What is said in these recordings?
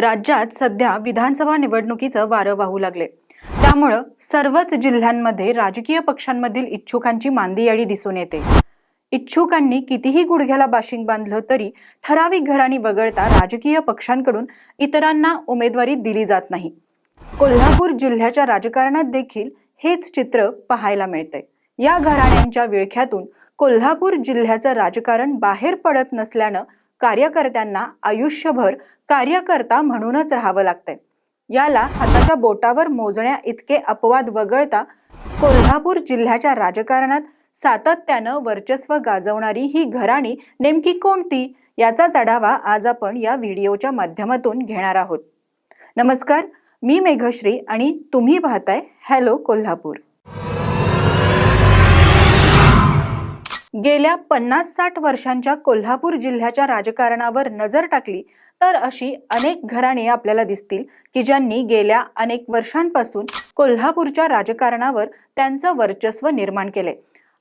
राज्यात सध्या विधानसभा निवडणुकीचं वारं वाहू लागले. त्यामुळं सर्वच जिल्ह्यांमध्ये राजकीय पक्षांमधील इच्छुकांची मांदियाळी दिसून येते. इच्छुकांनी कितीही गुडघ्याला बाशिंग बांधलं तरी ठराविक घराणी वगळता राजकीय पक्षांकडून इतरांना उमेदवारी दिली जात नाही. कोल्हापूर जिल्ह्याच्या राजकारणात देखील हेच चित्र पाहायला मिळते या घराण्यांच्या विळख्यातून कोल्हापूर जिल्ह्याचं राजकारण बाहेर पडत नसल्यानं कार्यकर्त्यांना आयुष्यभर कार्यकर्ता म्हणूनच राहावं लागतंय. याला हाताच्या बोटावर मोजण्या इतके अपवाद वगळता कोल्हापूर जिल्ह्याच्या राजकारणात सातत्यानं वर्चस्व गाजवणारी ही घराणी नेमकी कोणती? याचाच आढावा आज आपण या व्हिडिओच्या माध्यमातून घेणार आहोत. नमस्कार मी मेघश्री आणि तुम्ही पाहताय हॅलो कोल्हापूर. गेल्या पन्नास साठ वर्षांच्या कोल्हापूर जिल्ह्याच्या राजकारणावर नजर टाकली तर अशी अनेक घराणे आपल्याला दिसतील की ज्यांनी गेल्या अनेक वर्षांपासून कोल्हापूरच्या राजकारणावर त्यांचं वर्चस्व निर्माण केले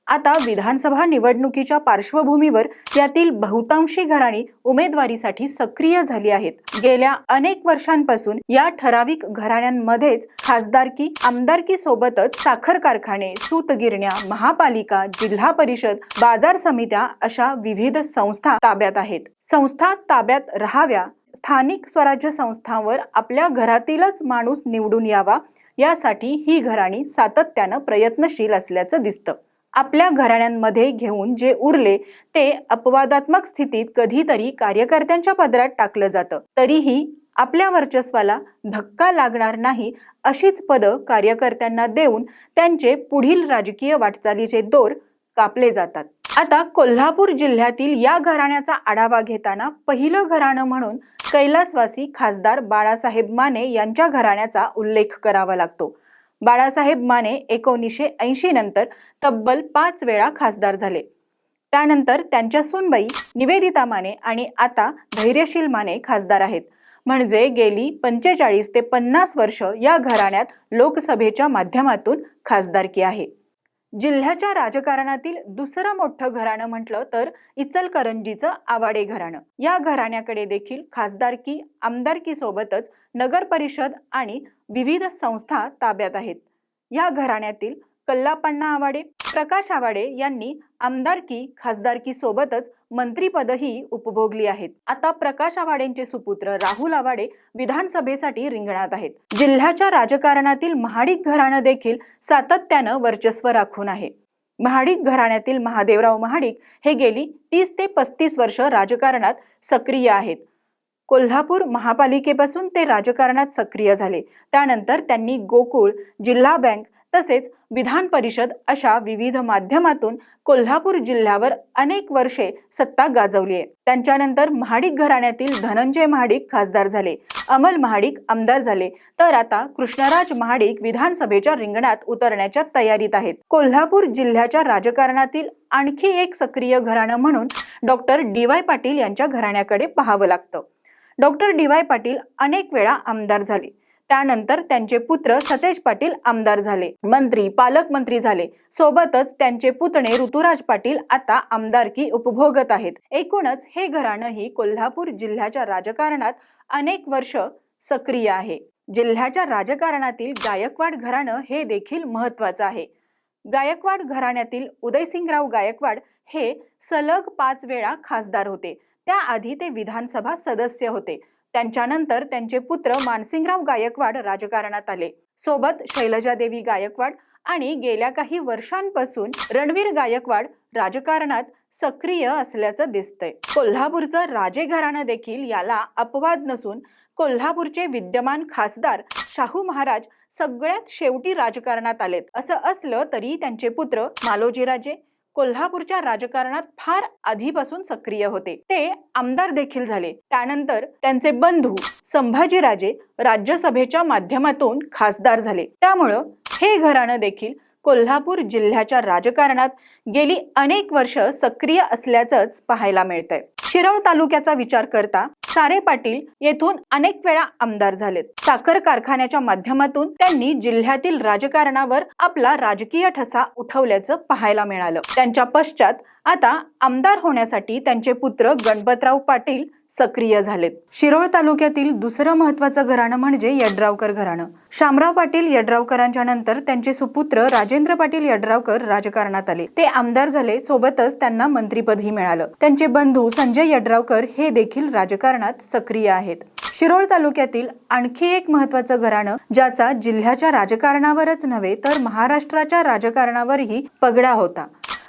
आता विधानसभा निवडणुकीच्या पार्श्वभूमीवर यातील बहुतांशी घराणी उमेदवारीसाठी सक्रिय झाली आहेत. गेल्या अनेक वर्षांपासून या ठराविक घराण्यांमध्येच खासदारकी आमदारकी सोबतच साखर कारखाने सूतगिरण्या महापालिका जिल्हा परिषद बाजार समित्या अशा विविध संस्था ताब्यात आहेत. संस्था ताब्यात राहाव्या स्थानिक स्वराज्य संस्थांवर आपल्या घरातीलच माणूस निवडून यावा यासाठी ही घराणी सातत्यानं प्रयत्नशील असल्याचं दिसतं. आपल्या घराण्यांमध्ये घेऊन जे उरले ते अपवादात्मक स्थितीत कधीतरी कार्यकर्त्यांच्या पदरात टाकलं जातं. तरीही आपल्या वर्चस्वाला धक्का लागणार नाही अशीच पदं कार्यकर्त्यांना देऊन त्यांचे पुढील राजकीय वाटचालीचे दोर कापले जातात. आता कोल्हापूर जिल्ह्यातील या घराण्याचा आढावा घेताना पहिलं घराणं म्हणून कैलासवासी खासदार बाळासाहेब माने यांच्या घराण्याचा उल्लेख करावा लागतो. बाळासाहेब माने एकोणीसशे ऐंशी नंतर तब्बल पाच वेळा खासदार झाले. त्यानंतर त्यांच्या सुनबाई निवेदिता माने आणि आता धैर्यशील माने खासदार आहेत. म्हणजे गेली पंचेचाळीस ते पन्नास वर्ष या घराण्यात लोकसभेच्या माध्यमातून खासदारकी आहे. जिल्ह्याच्या राजकारणातील दुसरं मोठं घराणं म्हटलं तर इचलकरंजीचं आवाडे घराणं. या घराण्याकडे देखील खासदारकी आमदारकी सोबतच नगर परिषद आणि विविध संस्था ताब्यात आहेत. या घराण्यातील कल्लापण्णा आवाडे प्रकाश आवाडे यांनी आमदारकी खासदारकी सोबतच मंत्रीपदही उपभोगली आहेत. आता प्रकाश आवाडेंचे सुपुत्र राहुल आवाडे विधानसभेसाठी रिंगणात आहेत. जिल्ह्याच्या राजकारणातील महाडिक घराणं देखील सातत्यानं वर्चस्व राखून आहे. महाडिक घराण्यातील महादेवराव महाडिक हे गेली तीस ते पस्तीस वर्ष राजकारणात सक्रिय आहेत. कोल्हापूर महापालिकेपासून ते राजकारणात सक्रिय झाले. त्यानंतर त्यांनी गोकुळ जिल्हा बँक तसेच विधान परिषद अशा विविध माध्यमातून कोल्हापूर जिल्ह्यावर अनेक वर्षे सत्ता गाजवली आहे. त्यांच्यानंतर महाडिक घराण्यातील धनंजय महाडिक खासदार झाले अमल महाडिक आमदार झाले. तर आता कृष्णराज महाडिक विधानसभेच्या रिंगणात उतरण्याच्या तयारीत आहेत. कोल्हापूर जिल्ह्याच्या राजकारणातील आणखी एक सक्रिय घराणं म्हणून डॉक्टर डी वाय पाटील यांच्या घराण्याकडे पाहावं लागतं. डॉक्टर डी वाय पाटील अनेक वेळा आमदार झाले. त्यानंतर त्यांचे पुत्र सतेज पाटील आमदार झाले. मंत्री पालकमंत्री झाले. सोबतच त्यांचे पुतणे ऋतुराज पाटील आता आमदारकी उपभोगत आहेत. एकूणच हे घराणंही कोल्हापूर जिल्ह्याच्या राजकारणात अनेक वर्ष सक्रिय आहे. जिल्ह्याच्या राजकारणातील गायकवाड घराणं हे देखील महत्वाचं आहे. गायकवाड घराण्यातील उदयसिंगराव गायकवाड हे सलग पाच वेळा खासदार होते. त्याआधी ते विधानसभा सदस्य होते. त्यांच्यानंतर त्यांचे पुत्र मानसिंगराव गायकवाड राजकारणात आले. सोबत शैलजादेवी गायकवाड आणि गेल्या काही वर्षांपासून रणवीर गायकवाड राजकारणात सक्रिय असल्याचं दिसतंय. कोल्हापूरचं राजे घराणं देखील याला अपवाद नसून कोल्हापूरचे विद्यमान खासदार शाहू महाराज सगळ्यात शेवटी राजकारणात आलेत. असं असलं तरी त्यांचे पुत्र मालोजीराजे कोल्हापूरच्या राजकारणात फार आधीपासून सक्रिय होते. ते आमदार देखील झाले. त्यानंतर त्यांचे बंधू संभाजीराजे राज्यसभेच्या माध्यमातून खासदार झाले. त्यामुळं हे घराणं देखील कोल्हापूर जिल्ह्याच्या राजकारणात गेली अनेक वर्ष सक्रिय असल्याचंच पाहायला मिळतंय. शिरळ तालुक्याचा विचार करता सारे पाटील येथून अनेक वेळा आमदार झालेत. साखर कारखान्याच्या माध्यमातून त्यांनी जिल्ह्यातील राजकारणावर आपला राजकीय ठसा उठवल्याचं पाहायला मिळालं. त्यांच्या पश्चात आता आमदार होण्यासाठी त्यांचे पुत्र गणपतराव पाटील सक्रिय झालेत. शिरोळ तालुक्यातील दुसरं महत्वाचं घराणं म्हणजे यड्रावकर घराणं. शामराव पाटील यड्रावकरांच्या नंतर त्यांचे सुपुत्र राजेंद्र पाटील यड्रावकर राजकारणात आले. ते आमदार झाले सोबतच त्यांना मंत्रीपदही मिळालं. त्यांचे बंधू संजय यड्रावकर हे देखील राजकारणात सक्रिय आहेत. शिरोळ तालुक्यातील आणखी एक महत्वाचं घराणं ज्याचा जिल्ह्याच्या राजकारणावरच नव्हे तर महाराष्ट्राच्या राजकारणावरही पगडा होता.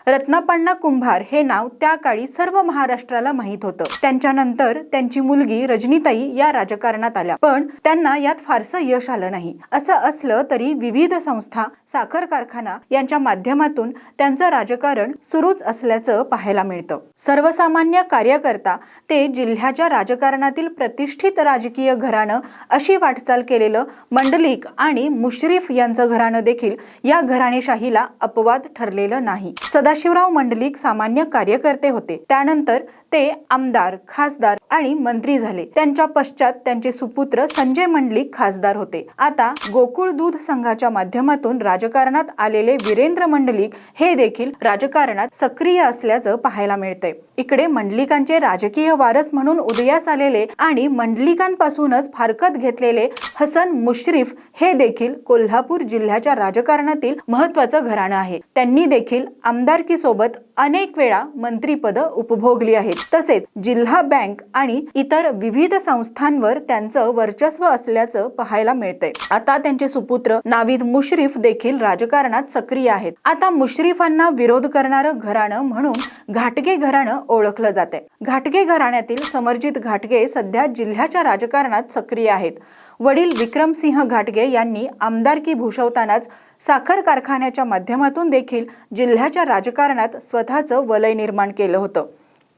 रत्नापण्णा कुंभार हे नाव त्या काळी सर्व महाराष्ट्राला माहीत होतं. त्यांच्यानंतर त्यांची मुलगी रजनीताई या राजकारणात आल्या. पण त्यांना यात फारसं यश आलं नाही. असं असलं तरी विविध संस्था साखर कारखाना यांच्या माध्यमातून त्यांचं राजकारण सुरूच असल्याचं पाहायला मिळतं. सर्वसामान्य कार्यकर्ता ते जिल्ह्याच्या राजकारणातील प्रतिष्ठित राजकीय घराणं अशी वाटचाल केलेलं मंडलिक आणि मुश्रीफ यांचं घराणं देखील या घराणेशाहीला अपवाद ठरलेलं नाही. सदाशिवराव मंडलिक सामान्य कार्यकर्ते होते. त्यानंतर ते आमदार खासदार आणि मंत्री झाले. त्यांच्या पश्चात त्यांचे सुपुत्र संजय मंडलिक खासदार होते. आता गोकुळ दूध संघाच्या माध्यमातून राजकारणात आलेले वीरेंद्र मंडलिक हे देखील राजकारणात सक्रिय असल्याचं पाहायला मिळतंय. इकडे मंडलिकांचे राजकीय वारस म्हणून उदयास आलेले आणि मंडलिकांपासूनच फारकत घेतलेले हसन मुश्रीफ हे देखील कोल्हापूर जिल्ह्याच्या राजकारणातील महत्वाचं घराणं आहे. त्यांनी देखील आमदारकी सोबत अनेक वेळा मंत्रीपद उपभोगली आहेत. तसेच जिल्हा बँक आणि इतर विविध संस्थांवर त्यांचं वर्चस्व असल्याचं पाहायला मिळतंय. आता त्यांचे सुपुत्र नाविद मुश्रीफ देखील राजकारणात सक्रिय आहेत. आता मुश्रीफांना विरोध करणारं घराणं म्हणून घाटगे घराणं ओळखलं जाते घाटगे घराण्यातील समरजित घाटगे सध्या जिल्ह्याच्या राजकारणात सक्रिय आहेत. वडील विक्रमसिंह घाटगे यांनी आमदारकी भूषवतानाच साखर कारखान्याच्या माध्यमातून देखील जिल्ह्याच्या राजकारणात स्वतःचं वलय निर्माण केलं होतं.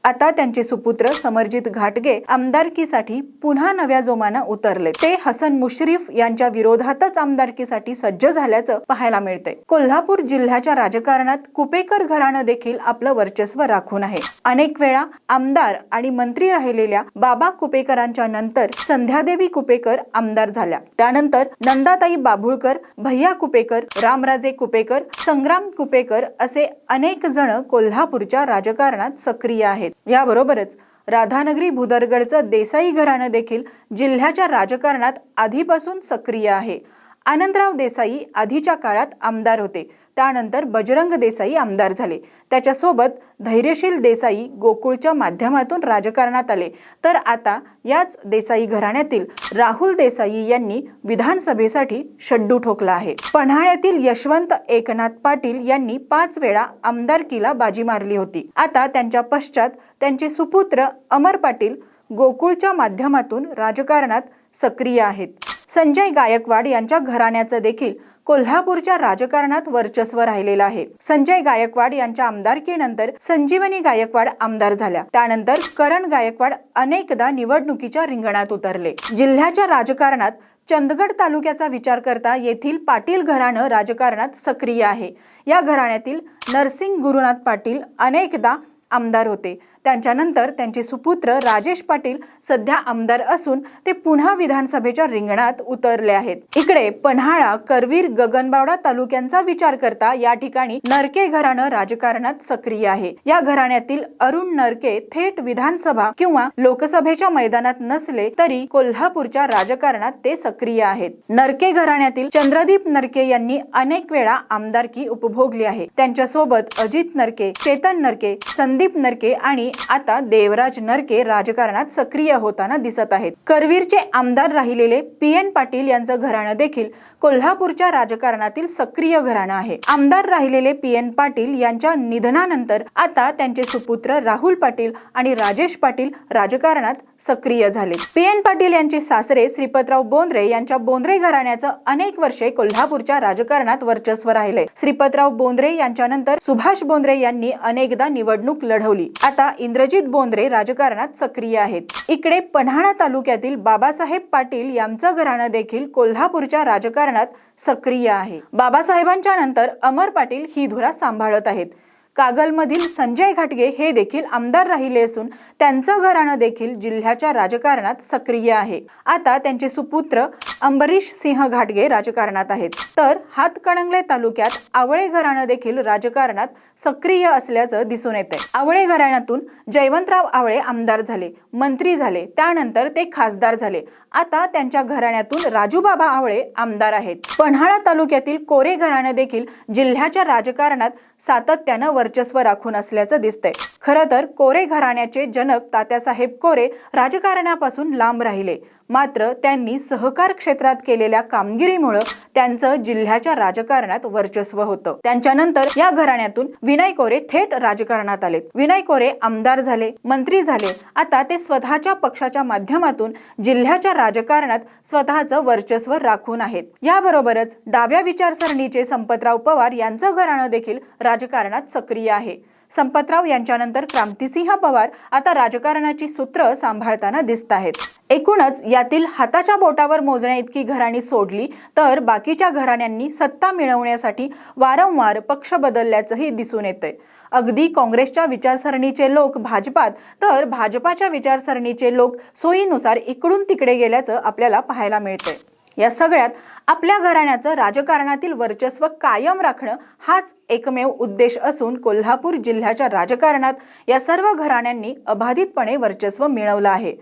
आता त्यांचे सुपुत्र समरजित घाटगे आमदारकीसाठी पुन्हा नव्या जोमानं उतरले. ते हसन मुश्रीफ यांच्या विरोधातच आमदारकीसाठी सज्ज झाल्याचं पाहायला मिळतंय. कोल्हापूर जिल्ह्याच्या राजकारणात कुपेकर घराणं देखील आपलं वर्चस्व राखून आहे. अनेक वेळा आमदार आणि मंत्री राहिलेल्या बाबा कुपेकरांच्या नंतर संध्यादेवी कुपेकर आमदार झाल्या. त्यानंतर नंदाताई बाभुळकर भैया कुपेकर रामराजे कुपेकर संग्राम कुपेकर असे अनेक जण कोल्हापूरच्या राजकारणात सक्रिय आहेत. याबरोबरच राधानगरी भुदरगडचं देसाई घराणं देखील जिल्ह्याच्या राजकारणात आधीपासून सक्रिय आहे. आनंदराव देसाई आधीच्या काळात आमदार होते. त्यानंतर बजरंग देसाई आमदार झाले. त्याच्यासोबत धैर्यशील देसाई गोकुळच्या माध्यमातून राजकारणात आले. तर आता याच देसाई घराण्यातील राहुल देसाई यांनी विधानसभेसाठी शड्डू ठोकला आहे. पन्हाळ्यातील यशवंत एकनाथ पाटील यांनी पाच वेळा आमदारकीला बाजी मारली होती. आता त्यांच्या पश्चात त्यांचे सुपुत्र अमर पाटील गोकुळच्या माध्यमातून राजकारणात सक्रिय आहेत. संजय गायकवाड यांच्या घराण्याचं देखील कोल्हापूरच्या राजकारणात वर्चस्व राहिलेलं आहे. संजय गायकवाड यांच्या आमदारकीनंतर संजीवनी गायकवाड आमदार झाल्या. त्यानंतर करण गायकवाड अनेकदा निवडणुकीच्या रिंगणात उतरले. जिल्ह्याच्या राजकारणात चंदगड तालुक्याचा विचार करता येथील पाटील घराणं राजकारणात सक्रिय आहे. या घराण्यातील नरसिंग गुरुनाथ पाटील अनेकदा आमदार होते. त्यांच्यानंतर त्यांचे सुपुत्र राजेश पाटील सध्या आमदार असून ते पुन्हा विधानसभेच्या रिंगणात उतरले आहेत. इकडे पन्हाळा करवीर गगनबावडा तालुक्यांचा विचार करता या ठिकाणी नरके घराणं राजकारणात सक्रिय आहे. या घराण्यातील अरुण नरके थेट विधानसभा किंवा लोकसभेच्या मैदानात नसले तरी कोल्हापूरच्या राजकारणात ते सक्रिय आहेत. नरके घराण्यातील चंद्रदीप नरके यांनी अनेक वेळा आमदारकी उपभोगली आहे. त्यांच्यासोबत अजित नरके चेतन नरके संदीप नरके आणि आता देवराज नरके राजकारणात सक्रिय होताना दिसत आहेत. करवीरचे आमदार राहिलेले पी एन पाटील यांचं घराणं देखील कोल्हापूरच्या राजकारणातील सक्रिय घराणं आहे. आमदार राहिलेले पी एन पाटील यांच्या निधनानंतर आता त्यांचे सुपुत्र राहुल पाटील आणि राजेश पाटील राजकारणात सक्रिय झाले. पी. एन. पाटील यांचे सासरे श्रीपतराव बोंद्रे यांच्या बोंद्रे घराण्याचं अनेक वर्षे कोल्हापूरच्या राजकारणात वर्चस्व राहिले. श्रीपतराव बोंद्रे यांच्यानंतर सुभाष बोंद्रे यांनी अनेकदा निवडणूक लढवली. आता इंद्रजित बोंद्रे राजकारणात सक्रिय आहेत. इकडे पन्हाळा तालुक्यातील बाबासाहेब पाटील यांचं घराणं देखील कोल्हापूरच्या राजकारणात सक्रिय आहे. बाबासाहेबांच्या नंतर अमर पाटील ही धुरा सांभाळत आहेत. कागलमधील संजय घाटगे हे देखील आमदार राहिले असून त्यांचं घराणं देखील जिल्ह्याच्या राजकारणात सक्रिय आहे. आता त्यांचे सुपुत्र अंबरीश सिंह घाटगे राजकारणात आहेत. तर हातकणंगले तालुक्यात आवळे घराणं देखील राजकारणात सक्रिय असल्याचं दिसून येते आवळे घराण्यातून जयवंतराव आवळे आमदार झाले मंत्री झाले त्यानंतर ते खासदार झाले. आता त्यांच्या घराण्यातून राजूबाबा आवळे आमदार आहेत. पन्हाळा तालुक्यातील कोरे घराणं देखील जिल्ह्याच्या राजकारणात सातत्यानं वर्चस्व राखून असल्याचं दिसतंय. खरं तर कोरे घराण्याचे जनक तात्यासाहेब कोरे राजकारणापासून लांब राहिले. मात्र त्यांनी सहकार क्षेत्रात केलेल्या कामगिरीमुळं त्यांचं जिल्ह्याच्या राजकारणात वर्चस्व होतं. त्यांच्यानंतर या घराण्यातून विनय कोरे थेट राजकारणात आलेत. विनय कोरे आमदार झाले मंत्री झाले. आता ते स्वतःच्या पक्षाच्या माध्यमातून जिल्ह्याच्या राजकारणात स्वतःचं वर्चस्व राखून आहेत. याबरोबरच डाव्या विचारसरणीचे संपतराव पवार यांचं घराणं देखील राजकारणात सक्रिय आहे. संपतराव यांच्यानंतर क्रांतिसिंह पवार आता राजकारणाची सूत्र सांभाळताना दिसत आहेत. एकूणच यातील हाताच्या बोटावर मोजण्या इतकी घराणी सोडली तर बाकीच्या घराण्यांनी सत्ता मिळवण्यासाठी वारंवार पक्ष बदलल्याचंही दिसून येतंय. अगदी काँग्रेसच्या विचारसरणीचे लोक भाजपात तर भाजपाच्या विचारसरणीचे लोक सोयीनुसार इकडून तिकडे गेल्याचं आपल्याला पाहायला मिळतंय. या सगळ्यात आपल्या घराण्याचं राजकारणातील वर्चस्व कायम राखणं हाच एकमेव उद्देश असून कोल्हापूर जिल्ह्याच्या राजकारणात या सर्व घराण्यांनी अबाधितपणे वर्चस्व मिळवलं आहे.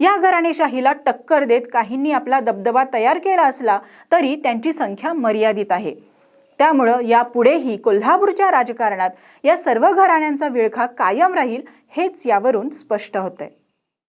या घराणेशाहीला टक्कर देत काहींनी आपला दबदबा तयार केला असला तरी त्यांची संख्या मर्यादित आहे. त्यामुळं यापुढेही कोल्हापूरच्या राजकारणात या सर्व घराण्यांचा विळखा कायम राहील हेच यावरून स्पष्ट होतंय.